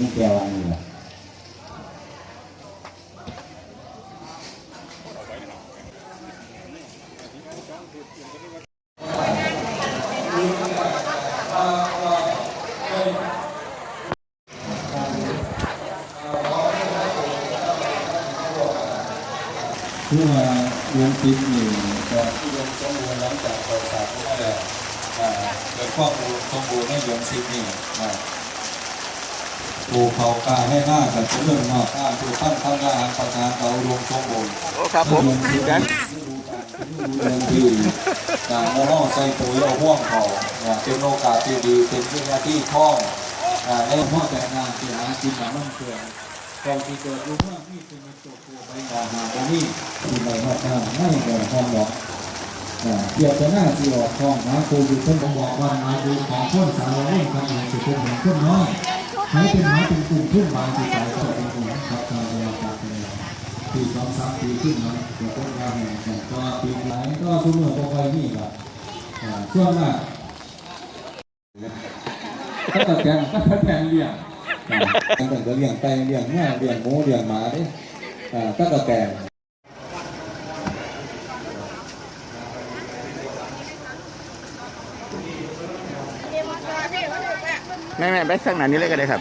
ถึงแกวางนี่แหละเมื่อเดือนสิบนี่ก็ที่ลงสมบูรณ์หลังจากเปิดสาขาแล้วอ่าเกิดความอุดมสมบูรณ์ในเดือนสิบนี่อ่า ปลูกเขากาให้หน้ากับเรื่องนอกข้างปลูกตั้งทำงานประชาเขาอุดมสมบูรณ์โอ้ครับผมเดือนสิบกันเดือนที่การมองใส่ปุ๋ยเอาห่วงเขาอ่าเป็นโอกาสที่ดีเป็นวินาทีท่องอ่าในห้อแต่งงานที่หากินหามั่นเกิดก่อนที่เกิดรู้ว่ามีเป็นตัวตัวใบหน้าหาตรงนี้ที่ใบหน้าหน้าไม่เกิดความหรอกอ่าเกี่ยวกับหน้าที่ออกท้องหาครูอยู่เพิ่นบอกว่าหมายดูของคนสาวเล่นกันอยู่สิเป็นเหมือนคนน้อย ให้เป็นหมายเป็นกลุ่มขึ้นบางที่สายตัวเป็นกลุ่มครับการเวลาการเป็นปีสองสามปีขึ้นนะเดี๋ยวต้นยาแห่งแต่ก็ปีไหนก็ทุกเมื่อพอไปนี่แบบช่วงหน้าก็ตะแกงก็ตะแกงเลี้ยงตั้งแต่ก็เลี้ยงไก่เลี้ยงแม่เลี้ยงหมูเลี้ยงหมาด้อ่าก็กระแตง แม่แม่ไปข้างหน้านี้เลยก็ได้ครับ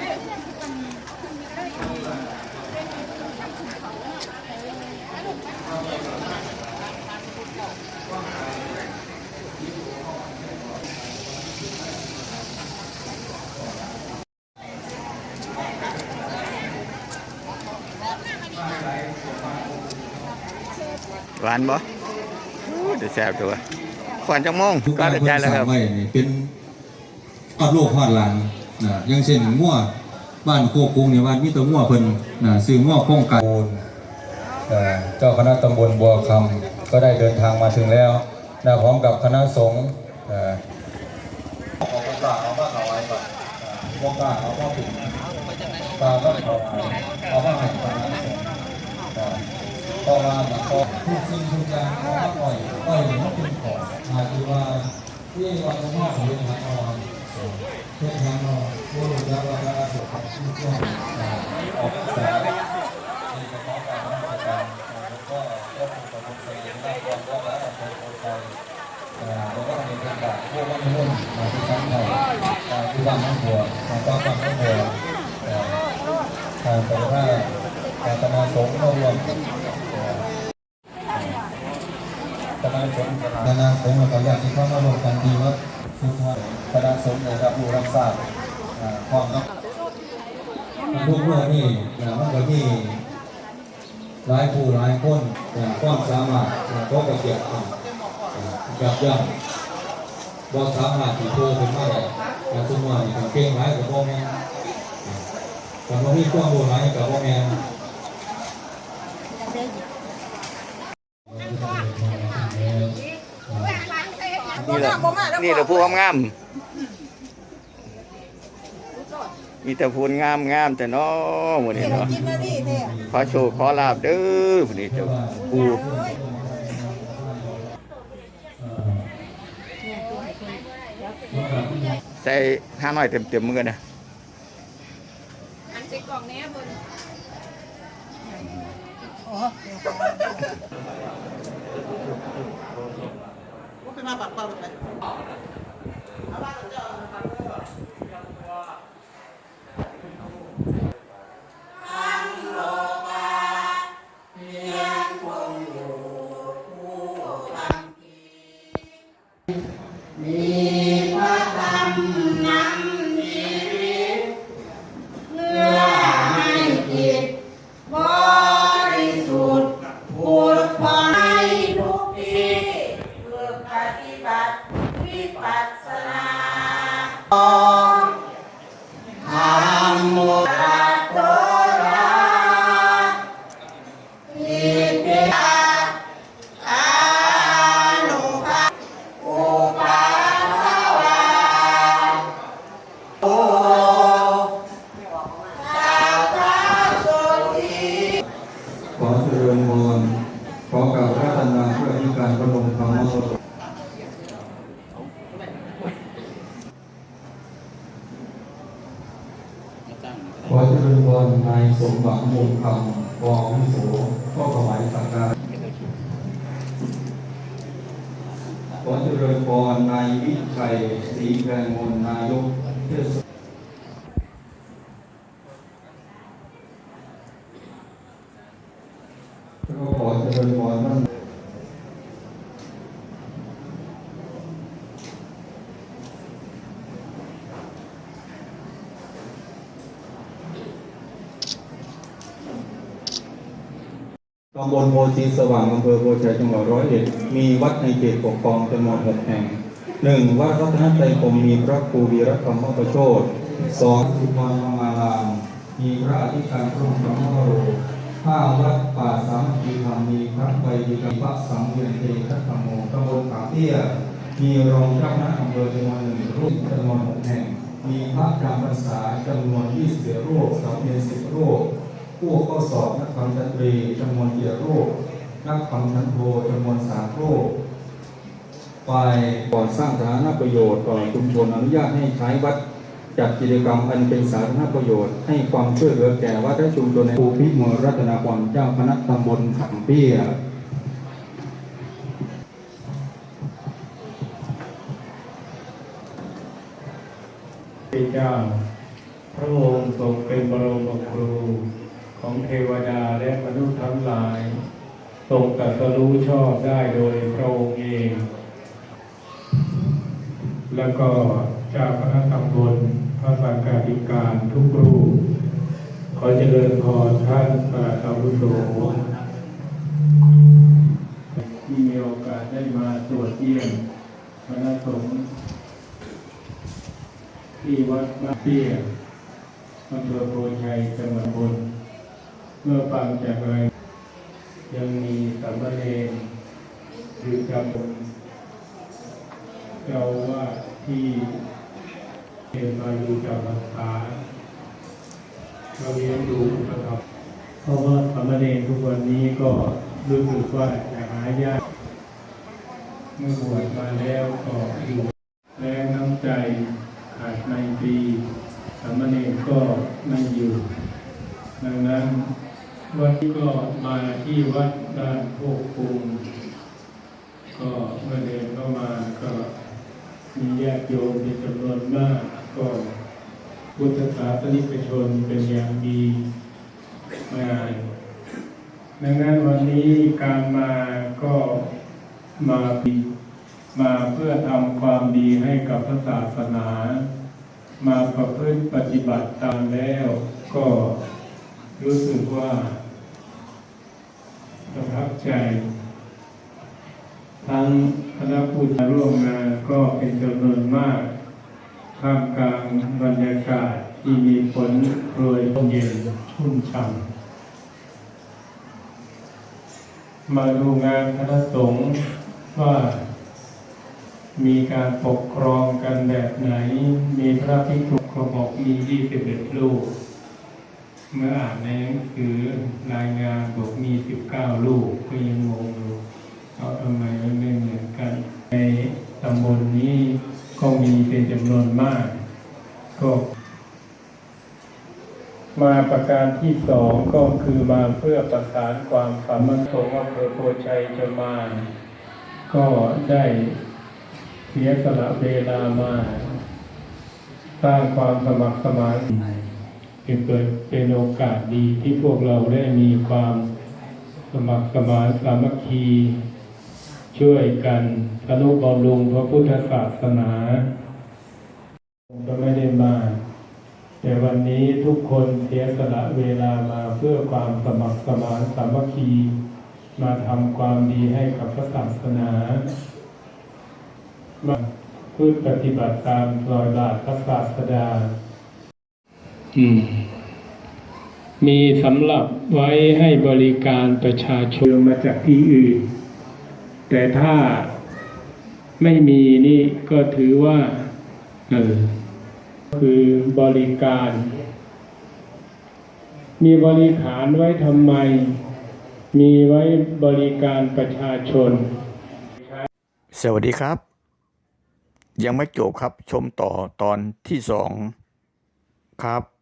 หวานบ่อู้เดี๋ยวแซ่บตัวขวัญจังมงก็ได้ใจแล้วครับไว้นี่เป็นอัดโลกฮอดหลังนะอย่างเช่นงัวบ้านโคกรุงเนี่ยบ้านมีแตัวงัวเพิ่นนะซื้องัวโครงไก่เจ้าคณะตำบลบัวคำก็ได้เดินทางมาถึงแล้วนะพร้อมกับคณะสงฆ์เอาโอกาสเอามาถวายก่อนโอกาสเอามาถึงตาก็ถวายเอามาให้คณะสงฆ์ต่อมาแบบก็ทุกสิ่งทุกอย่างเอามาปล่อยปล่อยให้เป็นของมาคือว่าที่วันนี้ของเรื่องทางออน เรื่อทางออนผู้รู้จักว่าการสุขที่ช่วงออกสายที่กระเพาะการรักษาการแล้วก็ควบคุมความเสี่งด้านความร้อนและความปลอดภัยแล้วก็มีการแบบพวกมันมุ่นมาที่ชั้นไทยที่บ้านน้องบัวทางบ้านน้องบัวแต่ว่าการตนาสงฆ์เรวมคณะสงฆ์คณะสงฆ์และก็ญาติที่เข้ามารวมกันที่วั ดสุทรคณะสงฆ์นะครับผู้รับทราบความรับทุกเมื่อนี่นะมันก็มีหลายผู้หลายคนนะความสามารถก็กระเกียบอ่ากับย่ำว่าสามารถที่โตขึ้นมาได้แต่สมมติว่าเก่งหลายกับพ่อแม่แต่ว่มีความรู้หลายกับพ่อแม่ แหละนี่แหละผู้งามๆมีแต่พูนงามงามๆแต่น้อหมดนี่เนาะขอโชคขอลาบเด้อผู้นี้เจ้าผู้ใส่ห้าน้อยเต็มๆมือกันนะอันใส่กล่องแน่บน 跟爸爸抱着拍好了爸爸叫他哥 ข ขอเจริญพรนายสมหวังมงคำรองวุโสก็ถวายสักการะขอเจริญพรนายวิชัยศรีแพงมลนายกเทศก็ขอเจริญพรท่าน ตำบลโพธิสว่างอำเภอโพชัยจังหวัดร้อยเอ็ดมีวัดในเขตปกครองจำนวนหกแห่งหนึ่งวัดรัตนตรัยคมมีพระครูวีรธรรมประโชดสองสุพรรณมารามมีพระอธิการพระธรรมวโรห้าวัดป่าสามัคคีธรรมมีพระใบดีกับพระสังเวียนเตชะธรรมโมตำบลขาเตี้ยมีรองเจ้าคณะอำเภอจำนวนหนึ่งรูปจำนวนหกแห่ง มีพระจำพรรษาจำนวนยี่สิบรูปสามเณรสิบรูป ผู้เข้าสอบนักธรรมชั้นตรีจำนวนเจ็ดรูปนักธรรมชั้นโทจำนวนสามรูปก่อนสร้างสาธารณประโยชน์ต่อชุมชนอนุญาตให้ใช้วัดจัดกิจกรรมอันเป็นสาธารณประโยชน์ ให้ความช่วยเหลือแก่วัดและชุมชนในภูพิมลรัตนพรเจ้าคณะตำบลขังเปี้ยพระเจ้า พระองค์ทรงเป็นบรมครู ของเทวดาและมนุษย์ทั้งหลายทรงตรัสรู้ชอบได้โดยพระองค์เอง แล้วก็เจ้าคณะตำบลพระสังฆาธิการทุกรูป ขอเจริญพรท่านพระอาวุโสที่มีโอกาสได้มาตรวจเยี่ยมคณะสงฆ์ที่วัดบ้านเตี้ยอำเภอโพชัยจังหวัดบน เมื่อฟังจากรายยังมีสามเณรหรือจำเป็นเจ้าว่าที่เรียนมาดูจำพรรษาเราเรียนดูนะครับเพราะว่าสามเณรทุกวันนี้ก็รู้สึกว่าจะหายากเมื่อบวชมาแล้วก็อยู่แรงน้ำใจขาดในปีสามเณรก็ไม่อยู่ดังนั้น วันนี้ก็มาที่วัดด้านโคกคุงก็เมื่อเดินเข้ามาก็มีญาติโยมเป็นจำนวนมาก ก็พุทธศาสนิกชนเป็นอย่างดีมาดังนั้นวันนี้การมาก็มาปีมาเพื่อทำความดีให้กับพระศาสนา มาประพฤติปฏิบัติตามแล้วก็รู้สึกว่า ประทับใจ ทั้งคณะผู้ร่วมงานก็เป็นจำนวนมากท่ามกลางบรรยากาศที่มีฝนโปรยเย็นชุ่มฉ่ำมาดูงานคณะสงฆ์ว่ามีการปกครองกันแบบไหน มีพระภิกษุเขาบอกมี 21ลูก เมื่ออ่านในหนังสือรายงานบอกมี19ลูกก็ยังงงอยู่เอาทำไมมันไม่เหมือนกัน ในตำบลนี้ก็มีเป็นจำนวนมาก ก็ มาประการที่สองก็คือมาเพื่อประสานความสามัคคีอำเภอโพชัยจะมา ก็ได้เสียสละเวลามา สร้างความสมัครสมาน จึงเกิดเป็นโอกาสดีที่พวกเราได้มีความสมัครสมานสามัคคี ช่วยกันอนุบำรุงพระพุทธศาสนาก็ไม่ได้มา แต่วันนี้ทุกคนเสียสละเวลามาเพื่อความสมัครสมานสามัคคี มาทำความดีให้กับพระศาสนามาพูดปฏิบัติตามรอยบาทพระศาสดา มีสำหรับไว้ให้บริการประชาชนมาจากที่อื่น แต่ถ้าไม่มีนี่ก็ถือว่าเออคือบริการ มีบริขารไว้ทำไม มีไว้บริการประชาชน สวัสดีครับ ยังไม่จบครับชมต่อตอนที่สองครับ